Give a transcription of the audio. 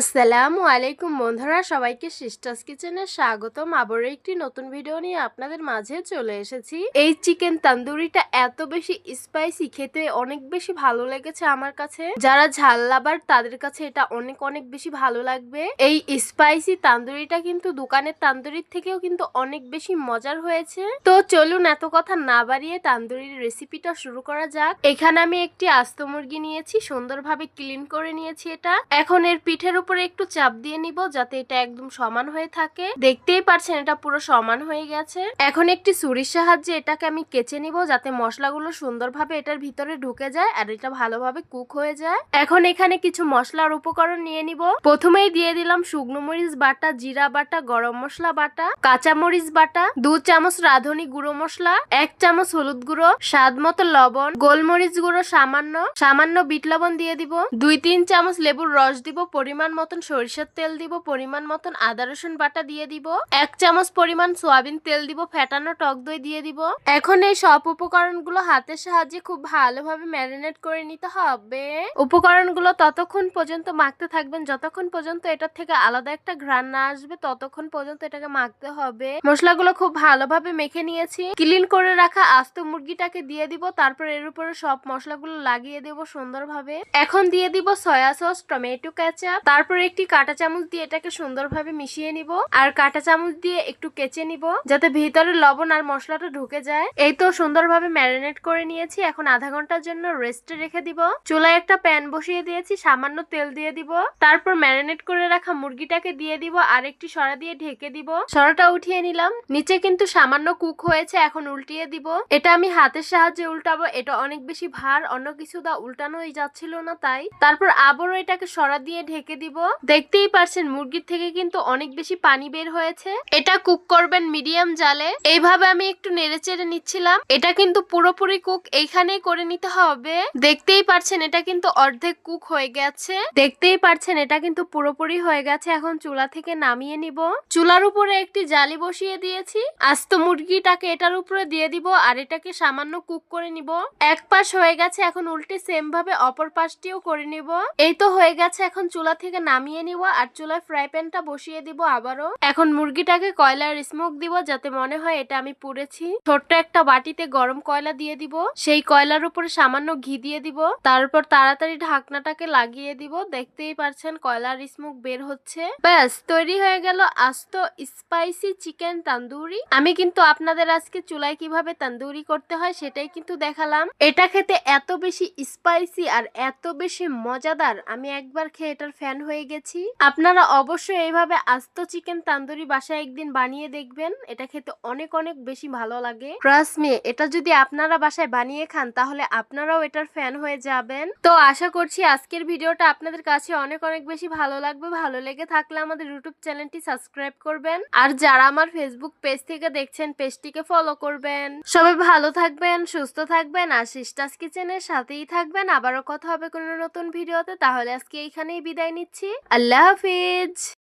আসসালামু আলাইকুম বন্ধুরা, সবাইকে সিস্টার্স কিচেনে স্বাগতম। আবারও একটি নতুন ভিডিও নিয়ে আপনাদের মাঝে চলে এসেছি। এই চিকেন তান্দুরিটা এত বেশি স্পাইসি খেতে অনেক বেশি ভালো লেগেছে আমার কাছে। যারা ঝাল লাভার, তাদের কাছে এটা অনেক অনেক বেশি ভালো লাগবে। এই স্পাইসি তান্দুরিটা কিন্তু দোকানের তান্দুরির থেকেও কিন্তু অনেক বেশি মজার হয়েছে। তো চলুন এত কথা না বাড়িয়ে তান্দুরির রেসিপিটা শুরু করা যাক। এখানে আমি একটি আস্ত মুরগি নিয়েছি, সুন্দরভাবে ক্লিন করে নিয়েছি এটা। এখন এর পিঠের উপরে একটু চাপ দিয়ে নিব যাতে এটা একদম সমান হয়ে থাকে। দেখতেই পারছেন এটা পুরো সমান হয়ে গেছে। এখন একটি ছুরির সাহায্যে এটাকে আমি কেচে নিব যাতে মশলাগুলো সুন্দরভাবে এটার ভিতরে ঢুকে যায় আর এটা ভালোভাবে কুক হয়ে যায়। এখন এখানে কিছু মশলার উপকরণ নিয়ে নিব। প্রথমেই দিয়ে দিলাম শুকনো মরিচ বাটা, জিরা বাটা, গরম মশলা বাটা, কাঁচা মরিচ বাটা, দু চামচ রাঁধুনি গুঁড়ো মশলা, এক চামচ হলুদ গুঁড়ো, স্বাদ মতো লবণ, গোলমরিচ গুঁড়ো সামান্য সামান্য বিট লবণ দিয়ে দিব। দুই, তিন চামচ লেবুর রস দিব, পরিমাণ মতন সরিষার তেল দিব, পরিমাণ মতন আদা, রসুন বাটা দিয়ে দিব, এক চামচ পরিমাণ সোয়াবিন তেল দিব, ফেটানো টক দই দিয়ে দিব। এখন এই সব উপকরণগুলো হাতের সাহায্যে খুব ভালোভাবে ম্যারিনেট করে নিতে হবে। উপকরণগুলো ততক্ষণ পর্যন্ত মাখতে থাকবেন, যতক্ষণ পর্যন্ত এটার থেকে আলাদা একটা ঘ্রাণ না আসবে, ততক্ষণ পর্যন্ত এটাকে মাখতে হবে। মশলাগুলো খুব ভালোভাবে মেখে নিয়েছি। ক্লিন করে রাখা আস্ত মুরগিটাকে দিয়ে দিব, তারপর এর উপরে সব মশলাগুলো লাগিয়ে দেব সুন্দরভাবে। এখন দিয়ে দিব সয়া সস, টমেটো, কেচাপ, তারপর একটি কাঁটা চামচ দিয়ে এটাকে সুন্দরভাবে মিশিয়ে নিব। আর কাঁটা চামচ দিয়ে একটু কেচে নিব, যাতে ভিতরে লবণ আর মশলাটা ঢুকে যায়। এই তো সুন্দরভাবে ম্যারিনেট করে নিয়েছি, এখন আধা ঘণ্টার জন্য রেস্টে রেখে দিব। চুলায় একটা প্যান বসিয়ে দিয়েছি, সামান্য তেল দিয়ে দিব। তারপর ম্যারিনেট করে রাখা মুরগিটাকে দিয়ে দিব, আর একটি সরা দিয়ে ঢেকে দিব। সরাটা উঠিয়ে নিলাম। নিচে কিন্তু সামান্য কুক হয়েছে, এখন উল্টিয়ে দিব। এটা আমি হাতের সাহায্যে উল্টাবো, এটা অনেক বেশি ভার, অন্য কিছু দা উল্টানোই যাচ্ছিল না তাই। তারপর আবারও এটাকে সরা দিয়ে ঢেকে দিব। দেখতেই পারছেন, মুরগির থেকে কিন্তু অনেক বেশি পানি বের হয়েছে। এটা কুক করবেন মিডিয়াম জালে। এইভাবে আমি একটু নেড়ে চেড়ে নিচ্ছিলাম। এটা কিন্তু পুরোপুরি কুক এইখানেই করে নিতে হবে। দেখতেই পারছেন, এটা কিন্তু অর্ধেক কুক হয়ে গেছে। দেখতেই পারছেন, এটা কিন্তু পুরোপুরি হয়ে গেছে। এখন চুলা থেকে নামিয়ে নিব। চুলার উপরে একটি জালি বসিয়ে দিয়েছি। আস্ত মুরগিটাকে এটার উপরে দিয়ে দিব আর এটাকে সামান্য কুক করে নিব। এক পাশ হয়ে গেছে, এখন উল্টে সেম ভাবে অপর পাশটিও করে নিব। এই তো হয়ে গেছে, এখন চুলা থেকে নামিয়ে নিব আর চুলায় ফ্রাই প্যানটা বসিয়ে দিব আবারও। এখন মুরগিটাকে কয়লার স্মোক দিব যাতে মনে হয় এটা আমি পুড়েছি। ছোট্ট একটা বাটিতে গরম কয়লা দিয়ে দিব। সেই কয়লার উপরে সামান্য ঘি দিয়ে দিব। তারপর তাড়াতাড়ি ঢাকনাটাকে লাগিয়ে দিব। দেখতেই পারছেন কয়লার স্মোক বের হচ্ছে। ব্যাস, তৈরি হয়ে গেল আস্ত স্পাইসি চিকেন তান্দুরি। আমি কিন্তু আপনাদের আজকে চুলায় কীভাবে তান্দুরি করতে হয় সেটাই কিন্তু দেখালাম। এটা খেতে এত বেশি স্পাইসি আর এত বেশি মজাদার। আমি একবার খেয়ে এটার ফ্যান হয়ে গেছি। আপনারা অবশ্যই এইভাবে আস্ত চিকেন তান্দুরি বাসায় একদিন বানিয়ে দেখবেন। এটা খেতে অনেক অনেক বেশি ভালো লাগে। ট্রাস্ট এটা যদি আপনারা বাসায় বানিয়ে খান, তাহলে আপনারাও এটার ফ্যান হয়ে যাবেন। তো আশা করছি আজকের ভিডিওটা আপনাদের কাছে অনেক অনেক বেশি ভালো লাগবে। ভালো লেগে থাকলে আমাদের ইউটিউব চ্যানেলটি সাবস্ক্রাইব করবেন। আর যারা আমার ফেসবুক পেজ থেকে দেখছেন পেজটিকে ফলো করবেন। সবাই ভালো থাকবেন, সুস্থ থাকবেন, আর সিস্টাস কিচেনের সাথেই থাকবেন। আবারও কথা হবে কোনো নতুন ভিডিওতে। তাহলে আজকে এইখানেই বিদায় নিচ্ছি। আল্লাহ হাফিজ